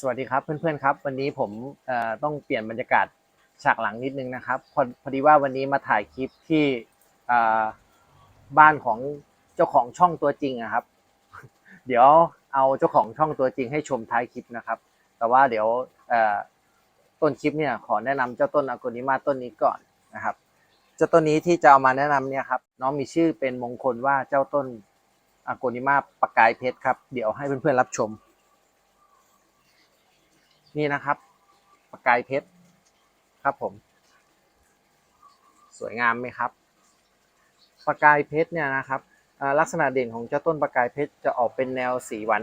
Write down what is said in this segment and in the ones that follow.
สวัสดีครับเพื่อนๆครับ วันนี้ผมต้องเปลี่ยนบรรยากาศฉากหลังนิดนึงนะครับพอพอดีว่าวันนี้มาถ่ายคลิปที่บ้านของเจ้าของช่องตัวจริงอะครับ เดี๋ยวเอาเจ้าของช่องตัวจริงให้ชมท้ายคลิปนะครับ แต่ว่าเดี๋ยวต้นคลิปเนี่ยขอแนะนำเจ้าต้นอโกนิมาต้นนี้ก่อนนะครับ เจ้าต้นนี้ที่จะเอามาแนะนำเนี่ยครับน้องมีชื่อเป็นมงคลว่าเจ้าต้นอโกนิมาปากกายเพชรครับ เดี๋ยวให้เพื่อนๆรับชม นี่นะครับประกายเพชรครับผม สวยงามไหมครับประกายเพชรเนี่ยนะครับลักษณะเด่นของเจ้าต้นประกายเพชรจะออกเป็นแนวสีหวาน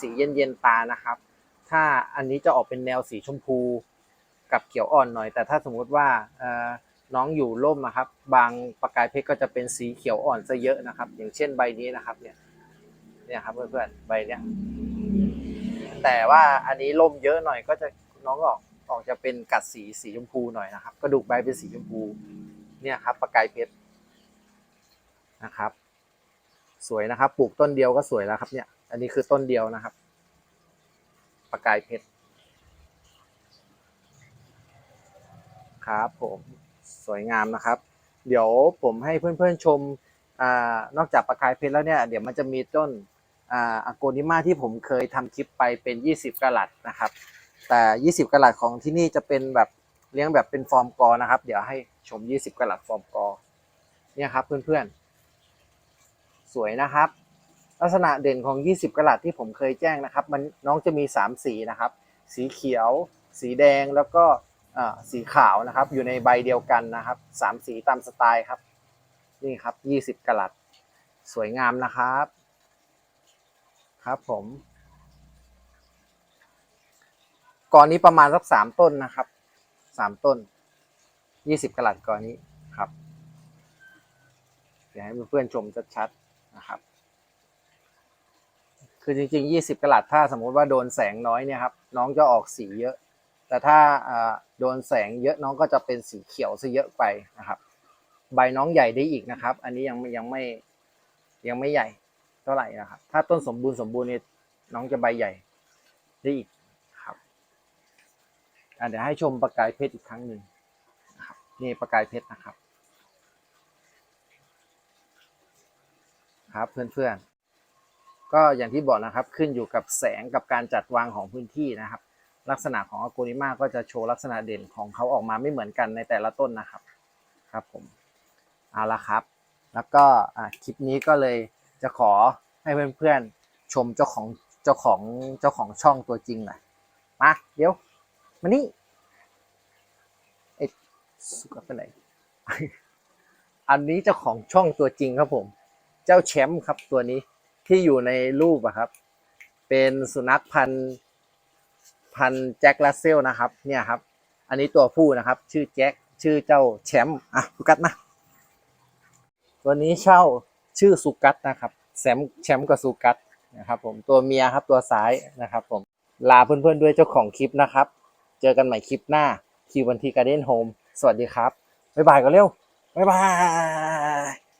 สีเย็นๆตานะครับ ถ้าอันนี้จะออกเป็นแนวสีชมพูกับเขียวอ่อนหน่อย แต่ถ้าสมมุติว่าน้องอยู่ร่มนะครับ บางประกายเพชรก็จะเป็นสีเขียวอ่อนซะเยอะนะครับ อย่างเช่นใบนี้นะครับเนี่ยเนี่ยครับเพื่อนๆใบเนี้ย แต่ว่าอันนี้ล่มเยอะหน่อยก็จะน้องออกออกจะเป็นกัดสีสีชมพูหน่อยนะครับ กระดูกใบเป็นสีชมพูเนี่ยครับประกายเพชรนะครับ สวยนะครับ ปลูกต้นเดียวก็สวยแล้วครับเนี่ย อันนี้คือต้นเดียวนะครับ ประกายเพชรครับผมสวยงามนะครับ เดี๋ยวผมให้เพื่อนๆชมอนอกจากประกายเพชรแล้วเนี่ย เดี๋ยวมันจะมีต้น อาอโกนิมาที่ผมเคยทำคลิปไปเป็น 20กะลัดนะครับ แต่ 20กะลัดของที่นี่จะเป็นแบบเลี้ยงแบบเป็นฟอร์มกอนะครับ เดี๋ยวให้ชม 20กะลัดฟอร์มกอเนี่ยครับเพื่อนๆ สวยนะครับ ลักษณะเด่นของ 20กะลัดที่ผมเคยแจ้งนะครับ มันน้องจะมี 3 สีนะครับ สีเขียว สีแดงแล้วก็สีขาวนะครับ อยู่ในใบเดียวกันนะครับสามสีตามสไตล์ครับ นี่ครับ 20กะลัด สวยงามนะครับ ครับผมก่อนนี้ประมาณสักสามต้นนะครับสามต้นยี่สิบกะลัดก่อนนี้ครับเดี๋ยวให้เพื่อนๆชมชัดๆนะครับ คือจริงๆยี่สิบกะลัดถ้าสมมุติว่าโดนแสงน้อยเนี่ยครับ น้องจะออกสีเยอะ แต่ถ้าโดนแสงเยอะน้องก็จะเป็นสีเขียวซะเยอะไปนะครับ ใบน้องใหญ่ได้อีกนะครับ อันนี้ยังยังไม่ยังไม่ใหญ่ เท่าไหร่นะครับ ถ้าต้นสมบูรณ์สมบูรณ์เนี่ยน้องจะใบใหญ่ได้อีกครับอะเดี๋ยวให้ชมประกายเพชรอีกครั้งหนึ่งนะครับนี่ประกายเพชรนะครับ ครับเพื่อนๆ ก็อย่างที่บอกนะครับขึ้นอยู่กับแสงกับการจัดวางของพื้นที่นะครับ ลักษณะของอโกนิมาก็จะโชว์ลักษณะเด่นของเขาออกมาไม่เหมือนกันในแต่ละต้นนะครับครับผมเอาละครับ แล้วก็อะคลิปนี้ก็เลย จะขอให้เพื่อนๆชมเจ้าของเจ้าของเจ้าของช่องตัวจริงหน่อยมาเดี๋ยวมานี่ไอ้สุกัดไปไหนอันนี้เจ้าของช่องตัวจริงครับผม เจ้าแชมป์ครับตัวนี้ที่อยู่ในรูปอะครับ เป็นสุนัขพันธุ์พันธุ์แจ็คลาเซลนะครับ เนี่ยครับ อันนี้ตัวผู้นะครับ ชื่อแจ็คชื่อเจ้าแชมป์อะสุกัดมาตัวนี้เช่า ชื่อสุกัตนะครับแซมแชมป์กับสุกัตนะครับผมตัวเมียครับตัวซ้ายนะครับผมลาเพื่อนๆด้วยเจ้าของคลิปนะครับ เจอกันใหม่คลิปหน้าคิววันทีการ์เด้นโฮมสวัสดีครับบ๊ายบายกันเร็วบ๊ายบาย